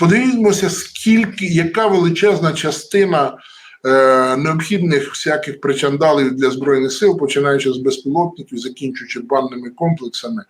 Подивімося, скільки, яка величезна частина е, необхідних всяких причандалів для Збройних сил, починаючи з безпілотників, закінчуючи банними комплексами,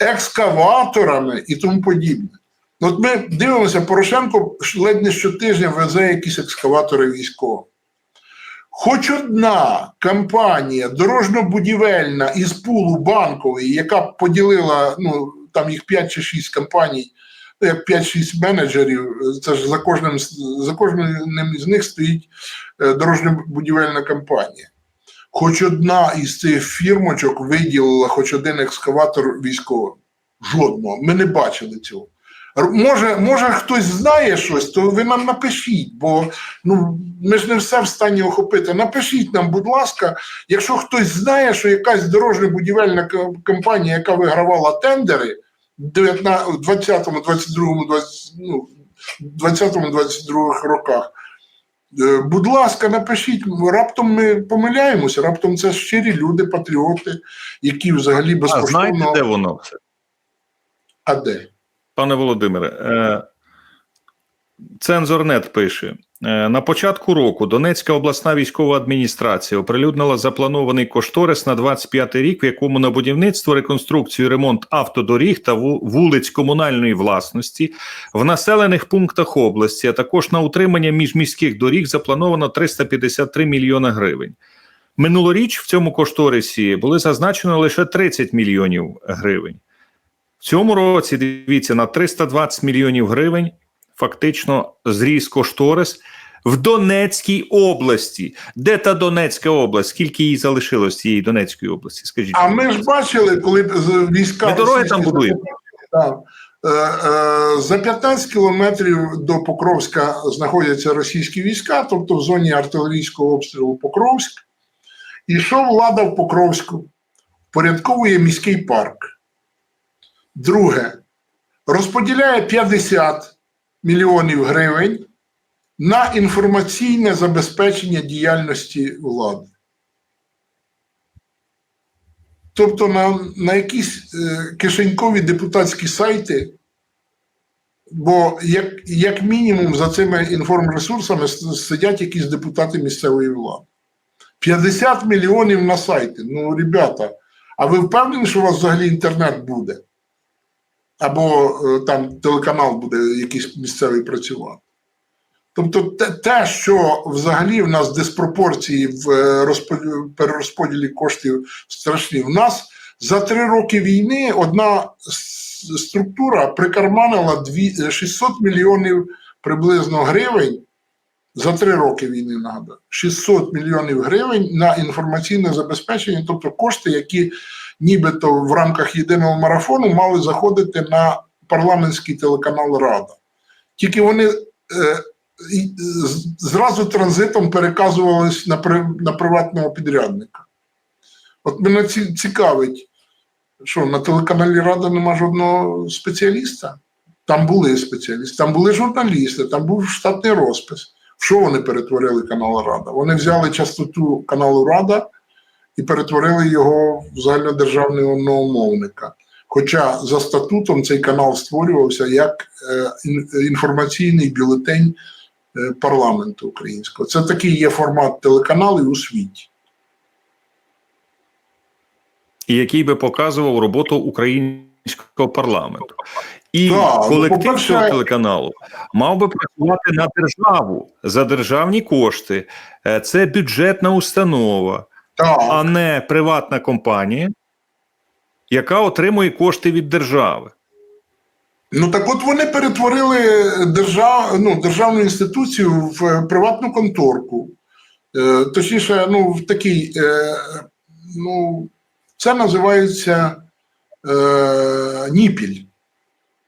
екскаваторами і тому подібне. От ми дивимося, Порошенко ледь не щотижня везе якісь екскаватори військові. Хоч одна компанія дорожньо-будівельна із пулу банкової, яка поділила, ну там їх 5 чи 6 компаній, як 5-6 менеджерів, це ж за кожним за кожним із них стоїть е, дорожньо-будівельна компанія. Хоч одна із цих фірмочок виділила хоч один екскаватор військовим. Жодного. Ми не бачили цього. Може, може хтось знає щось, то ви нам напишіть, бо ну, ми ж не все в стані охопити. Напишіть нам, будь ласка, якщо хтось знає, що якась дорожньо-будівельна компанія, яка вигравала тендери в 19 20-му, 22-му, 20, ну, 20-му, 22 роках, е, будь ласка, напишіть, раптом ми помиляємося, раптом це щирі люди, патріоти, які взагалі А знаєте, де воно все? А де? Пане Володимире, е, Цензорнет пише: на початку року Донецька обласна військова адміністрація оприлюднила запланований кошторис на 25 рік, в якому на будівництво, реконструкцію, ремонт автодоріг та вулиць комунальної власності в населених пунктах області, а також на утримання міжміських доріг заплановано 353 мільйона гривень. Минулоріч в цьому кошторисі були зазначено лише 30 мільйонів гривень. В цьому році дивіться на 320 мільйонів гривень. Фактично зріс кошторис в Донецькій області. Де та Донецька область? Скільки їй залишилось цієї Донецької області? Скажіть, А ми ж бачили, коли війська Ми дороги там будуємо. Е, е, За 15 кілометрів до Покровська знаходяться російські війська, тобто в зоні артилерійського обстрілу Покровськ. І що влада в Покровську? Порядковує міський парк. Друге, розподіляє 50 мільйонів гривень на інформаційне забезпечення діяльності влади. Тобто на, на якісь е, кишенькові депутатські сайти, бо як, як мінімум за цими інформресурсами сидять якісь депутати місцевої влади. 50 мільйонів на сайти. Ну, ребята, а ви впевнені, що у вас взагалі інтернет буде? Або е, там телеканал буде якийсь місцевий працювати. Тобто, те, що взагалі в нас диспропорції в е, перерозподілі коштів страшні. В нас за три роки війни одна структура прикарманила 600 мільйонів приблизно гривень. За три роки війни нагадаю, 600 мільйонів гривень на інформаційне забезпечення, тобто кошти, які нібито в рамках єдиного марафону мали заходити на парламентський телеканал Рада. Тільки вони е, зразу транзитом переказувались на, при, на приватного підрядника. От мене цікавить, що на телеканалі Рада нема жодного спеціаліста. Там були спеціалісти, там були журналісти, там був штатний розпис. В що вони перетворили канал Рада? Вони взяли частоту каналу Рада і перетворили його в загальнодержавного мовника. Хоча за статутом цей канал створювався як е, інформаційний бюлетень е, парламенту українського. Це такий є формат телеканалів у світі. і який би показував роботу українського парламенту. І Так, ну, колектив цього телеканалу мав би працювати на державу за державні кошти. Е, Це бюджетна установа, Так, а не приватна компанія, яка отримує кошти від держави. Ну так от вони перетворили держав, ну, державну інституцію в приватну конторку. Е, точніше, ну, в такий, е, ну, це називається е, ніпіль.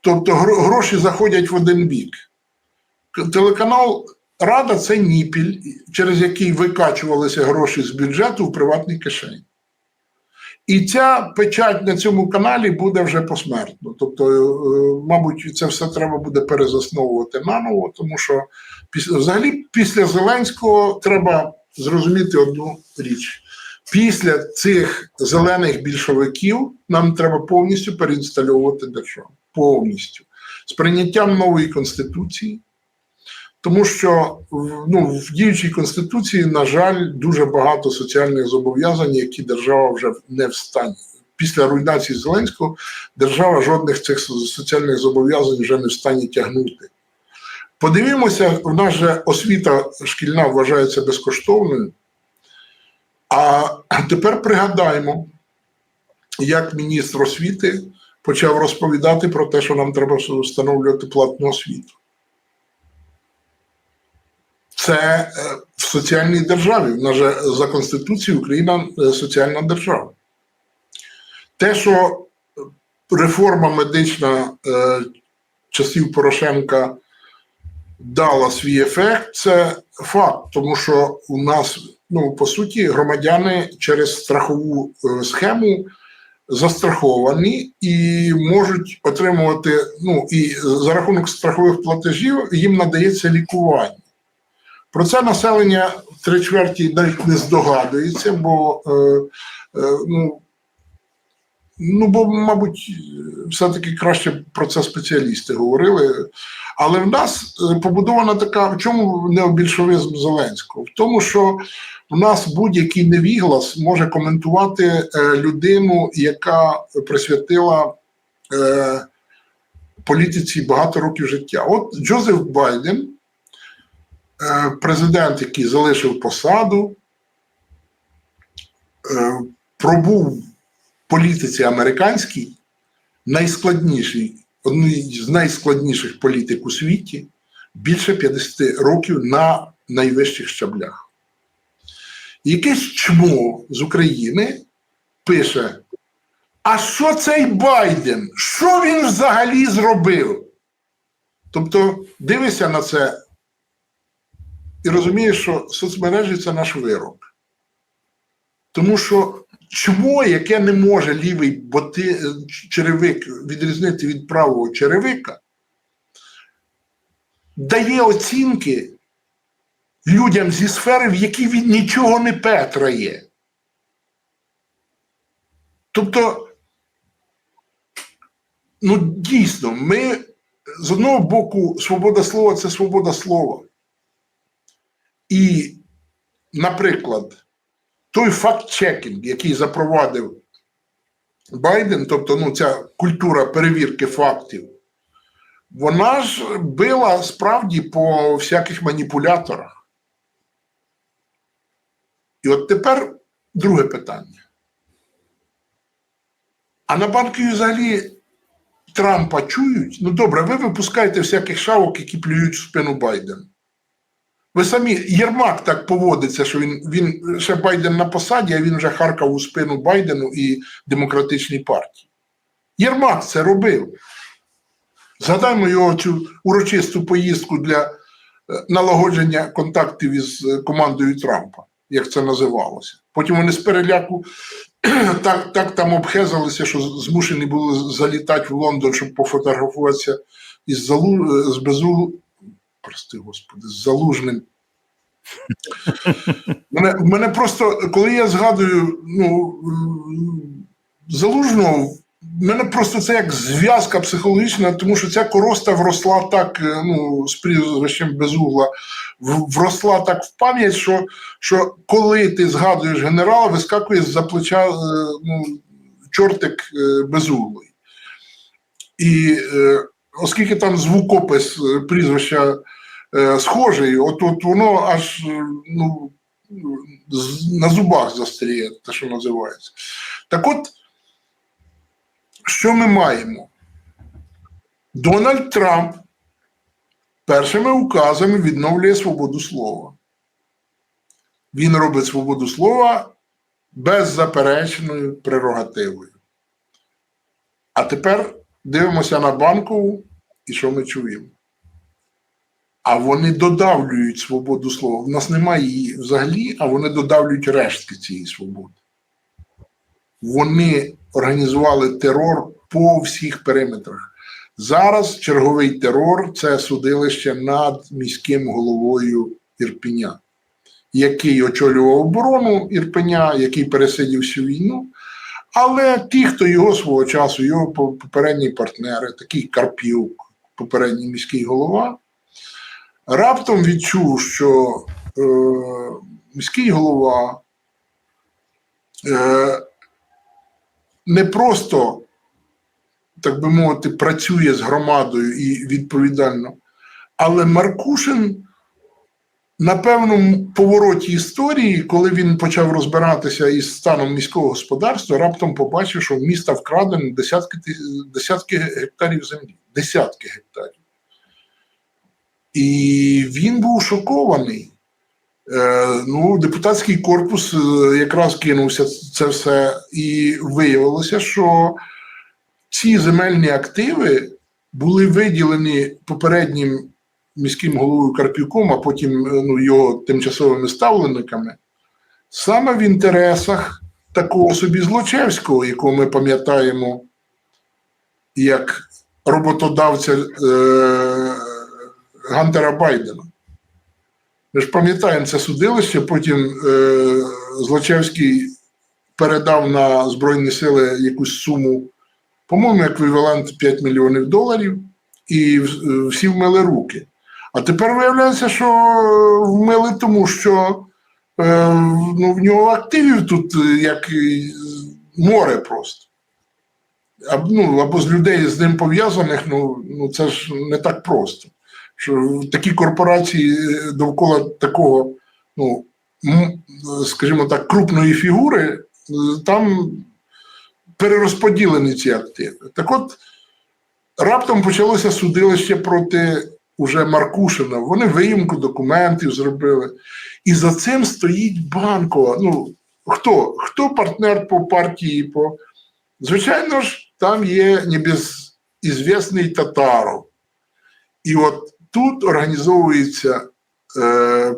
Тобто гроші заходять в один бік. Телеканал Рада це ніпіль, через який викачувалися гроші з бюджету в приватній кишені. І ця печать на цьому каналі буде вже посмертно. Тобто, е, мабуть, це все треба буде перезасновувати наново, тому що взагалі після Зеленського треба зрозуміти одну річ. Після цих зелених більшовиків нам треба повністю переінстальовувати державу. Повністю. з прийняттям нової конституції, тому що ну, в діючій конституції, на жаль, дуже багато соціальних зобов'язань, які держава вже не в стані. Після руйнації Зеленського держава жодних цих соціальних зобов'язань вже не в стані тягнути. Подивімося, в нас же освіта шкільна вважається безкоштовною. А тепер пригадаємо, як міністр освіти почав розповідати про те, що нам треба встановлювати платну освіту. Це е, в соціальній державі. В нас же за Конституцією Україна е, соціальна держава. Те, що реформа медична е, часів Порошенка дала свій ефект, це факт, тому що у нас, ну по суті, громадяни через страхову е, схему застраховані і можуть отримувати, ну і за рахунок страхових платежів їм надається лікування. Про це населення три чверті навіть не здогадується, бо е, е, ну, Ну, бо, мабуть, все-таки краще про це спеціалісти говорили. Але в нас е, побудована така, в чому необільшовизм Зеленського? В тому, що в нас будь-який невіглас може коментувати е, людину, яка присвятила е, політиці багато років життя. От Джозеф Байден, президент, який залишив посаду, е, пробув політиці американській найскладніший, одній з найскладніших політик у світі більше 50 років на найвищих щаблях. Якесь чмо з України пише: А що цей Байден? Що він взагалі зробив? Тобто дивишся на це і розумієш, що соцмережі це наш вирок. Тому що чмо, яке не може лівий боти, черевик відрізнити від правого черевика, дає оцінки людям зі сфери, в якій він нічого не петрає. Тобто, ну дійсно, ми з одного боку, свобода слова це свобода слова. І, наприклад, той факт-чекінг, який запровадив Байден, тобто ну, ця культура перевірки фактів, вона ж била справді по всяких маніпуляторах. І от тепер друге питання. А на банкові взагалі Трампа чують? Ну добре, ви випускаєте всяких шавок, які плюють в спину Байдена. Ви самі Єрмак так поводиться, що він він ще Байден на посаді, а він вже харкав у спину Байдену і демократичній партії. Єрмак це робив. Згадаймо його цю урочисту поїздку для е, налагодження контактів із е, командою Трампа, як це називалося. Потім вони з переляку так, так там обхезалися, що змушені були залітати в Лондон, щоб пофотографуватися із залу з безу прости господи, з залужним. Мене, мене просто, коли я згадую ну, залужного, мене просто це як зв'язка психологічна, тому що ця короста вросла так, е, ну, з прізвищем безугла, в- вросла так в пам'ять, що, що коли ти згадуєш генерала, вискакує з-за плеча е, ну, чортик е, безуглий. І оскільки там звукопис прізвища схожий, от, воно аж е, ну, на зубах застріє, те, що називається. Так от, що ми маємо? Дональд Трамп першими указами відновлює свободу слова. Він робить свободу слова беззаперечною прерогативою. А тепер дивимося на банкову і що ми чуємо. А вони додавлюють свободу слова. У нас немає її взагалі, а вони додавлюють рештки цієї свободи. Вони організували терор по всіх периметрах. Зараз черговий терор це судилище над міським головою Ірпеня, який очолював оборону Ірпеня, який пересидів всю війну. Але ті, хто його свого часу, його попередні партнери, такий Карпюк, попередній міський голова, раптом відчув, що е, міський голова е, не просто, так би мовити, працює з громадою і відповідально, але Маркушин на певному повороті історії, коли він почав розбиратися із станом міського господарства, раптом побачив, що в міста вкрадено десятки, десятки гектарів землі. Десятки гектарів. І він був шокований. Е, ну, депутатський корпус е, якраз кинувся це все, і виявилося, що ці земельні активи були виділені попереднім міським головою Карпюком, а потім е, ну, його тимчасовими ставленниками, саме в інтересах такого собі Злочевського, якого ми пам'ятаємо як роботодавця е, Гантера Байдена. Ми ж пам'ятаємо це судилище, потім е, Злочевський передав на Збройні Сили якусь суму, по-моєму, еквівалент 5 мільйонів доларів, і всі вмили руки. А тепер виявляється, що вмили тому, що е, ну, в нього активів тут е, як море просто. Або, ну, або з людей з ним пов'язаних, ну, ну це ж не так просто. Що такі корпорації е, довкола такого, ну, скажімо так, крупної фігури, е, там перерозподілені ці активи. Так от, раптом почалося судилище проти уже Маркушина. Вони виїмку документів зробили. І за цим стоїть банкова. Ну, хто? Хто партнер по партії? По... Звичайно ж, там є небезізвісний Татаров. І от тут організовується, е,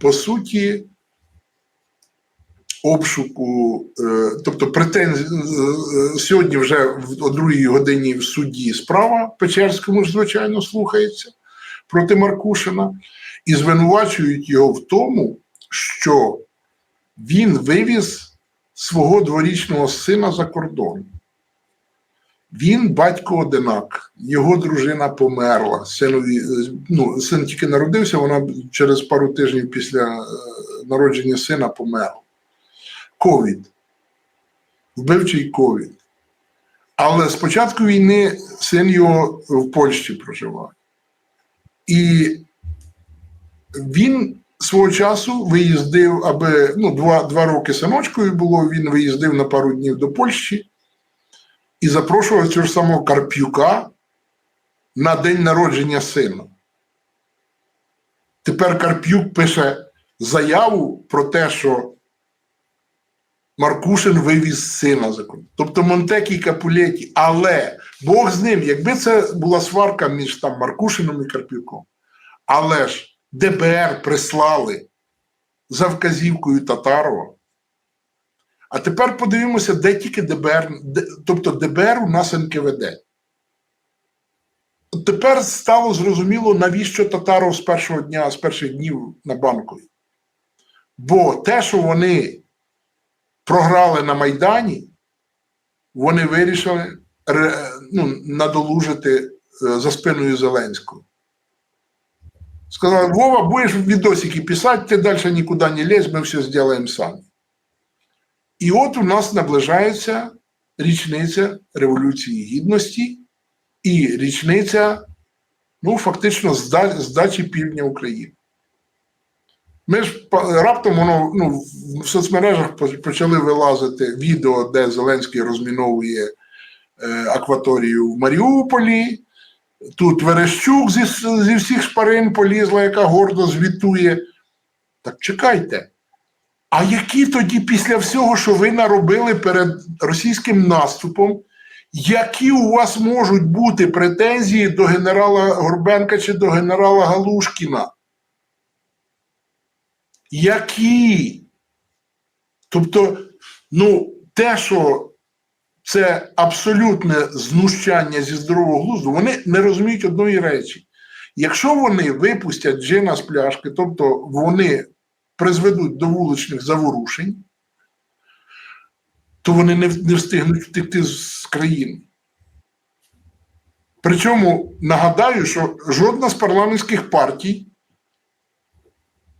по суті, обшуку, е, тобто претензії е, сьогодні вже в- о другій годині в суді справа Печерському ж, звичайно, слухається проти Маркушина, і звинувачують його в тому, що він вивіз свого дворічного сина за кордон. Він батько одинак, його дружина померла. Синові, е, ну, син тільки народився, вона через пару тижнів після е, народження сина померла. Ковід. Вбивчий ковід. Але з початку війни син його в Польщі проживає. І він свого часу виїздив, аби ну, два, два роки синочкою було, він виїздив на пару днів до Польщі і запрошував цього ж самого Карп'юка на день народження сина. Тепер Карп'юк пише заяву про те, що Маркушин вивіз сина за кордон. Тобто Монтекі і Капулеті. Але Бог з ним, якби це була сварка між там Маркушином і Карпюком. Але ж ДБР прислали за вказівкою Татарова. А тепер подивимося, де тільки ДБР, де, тобто ДБР у нас НКВД. Тепер стало зрозуміло, навіщо Татаров з першого дня, з перших днів на банкові. Бо те, що вони програли на Майдані, вони вирішили ну, надолужити е, за спиною Зеленського. Сказали, Вова, будешь видосики писать, ты дальше никуда не лезь, мы все сделаем сами. І от у нас наближається річниця Революції Гідності і річниця, ну, фактично, здачі півдня України. Ми ж раптом воно ну, в соцмережах почали вилазити відео, де Зеленський розміновує е, акваторію в Маріуполі. Тут Верещук зі, зі всіх шпарин полізла, яка гордо звітує. Так чекайте. А які тоді після всього, що ви наробили перед російським наступом, які у вас можуть бути претензії до генерала Горбенка чи до генерала Галушкіна? Які? Тобто, ну, те, що це абсолютне знущання зі здорового глузду, вони не розуміють одної речі. Якщо вони випустять джина з пляшки, тобто вони призведуть до вуличних заворушень, то вони не, не встигнуть втекти з країни. Причому нагадаю, що жодна з парламентських партій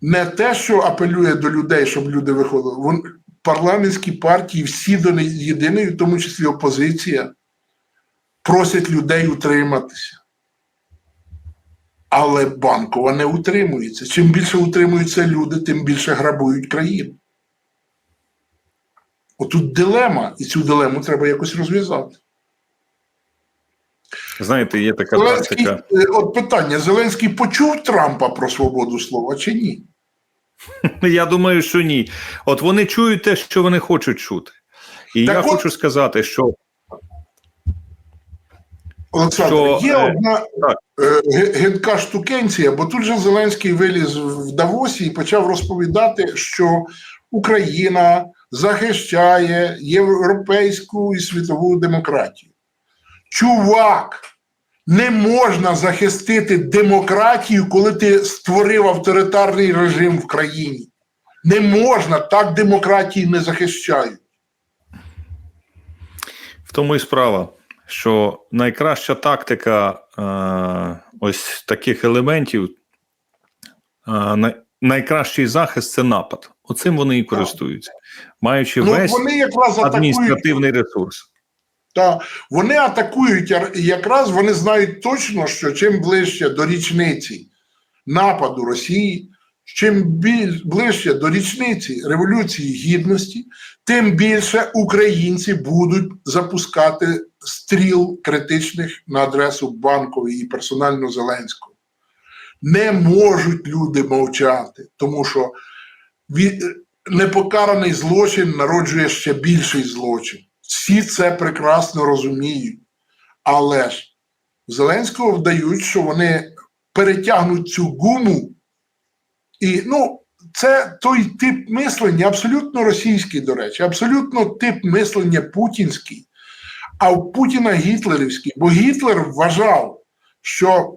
не те, що апелює до людей, щоб люди виходили. Вон, парламентські партії всі до неї єдиної, в тому числі опозиція, просять людей утриматися. Але банкова не утримується. Чим більше утримуються люди, тим більше грабують країну. Отут дилема, і цю дилему треба якось розв'язати. Знаєте, є така Зеленський, е, от питання: Зеленський почув Трампа про свободу слова чи ні? Я думаю, що ні. От вони чують те, що вони хочуть чути. І Так я от- хочу сказати, що Олександр, Що, є е, одна е, гидка штукенція, бо тут же Зеленський виліз в Давосі і почав розповідати, що Україна захищає європейську і світову демократію. Чувак, не можна захистити демократію, коли ти створив авторитарний режим в країні. Не можна, так демократії не захищають. в тому і справа, що найкраща тактика е, ось таких елементів, е, най- найкращий захист це напад. Оцим вони і користуються, маючи Ну, весь вони якраз адміністративний ресурс. Та вони атакують якраз вони знають точно, що чим ближче до річниці нападу Росії, чим ближче до річниці Революції Гідності, тим більше українці будуть запускати стріл критичних на адресу банкової і персонально Зеленського. Не можуть люди мовчати, тому що непокараний злочин народжує ще більший злочин. Всі це прекрасно розуміють. Але ж Зеленського вдають, що вони перетягнуть цю гуму. І ну, це той тип мислення, абсолютно російський, до речі, абсолютно тип мислення путінський, а в Путіна гітлерівський. Бо Гітлер вважав, що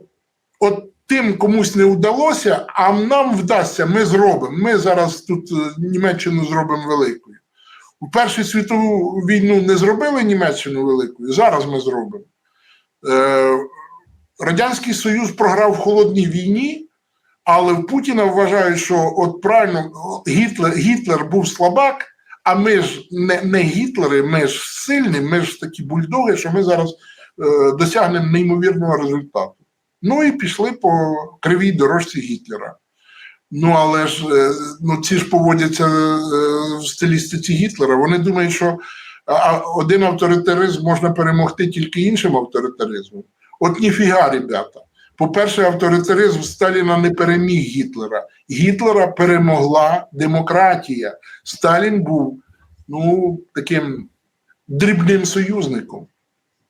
от тим комусь не вдалося, а нам вдасться, ми зробимо. Ми зараз тут е, Німеччину зробимо великою. У Першу світову війну не зробили Німеччину великою, зараз ми зробимо. Е, Радянський Союз програв в холодній війні, але в Путіна вважають, що от правильно Гітлер, Гітлер був слабак, а ми ж не, не Гітлери, ми ж сильні, ми ж такі бульдоги, що ми зараз е, досягнемо неймовірного результату. Ну і пішли по кривій дорожці Гітлера. Ну, але ж е, ну, ці ж поводяться е, в стилістиці Гітлера. Вони думають, що один авторитаризм можна перемогти тільки іншим авторитаризмом. От ніфіга, ребята. По-перше, авторитаризм Сталіна не переміг Гітлера. Гітлера перемогла демократія. Сталін був ну, таким дрібним союзником.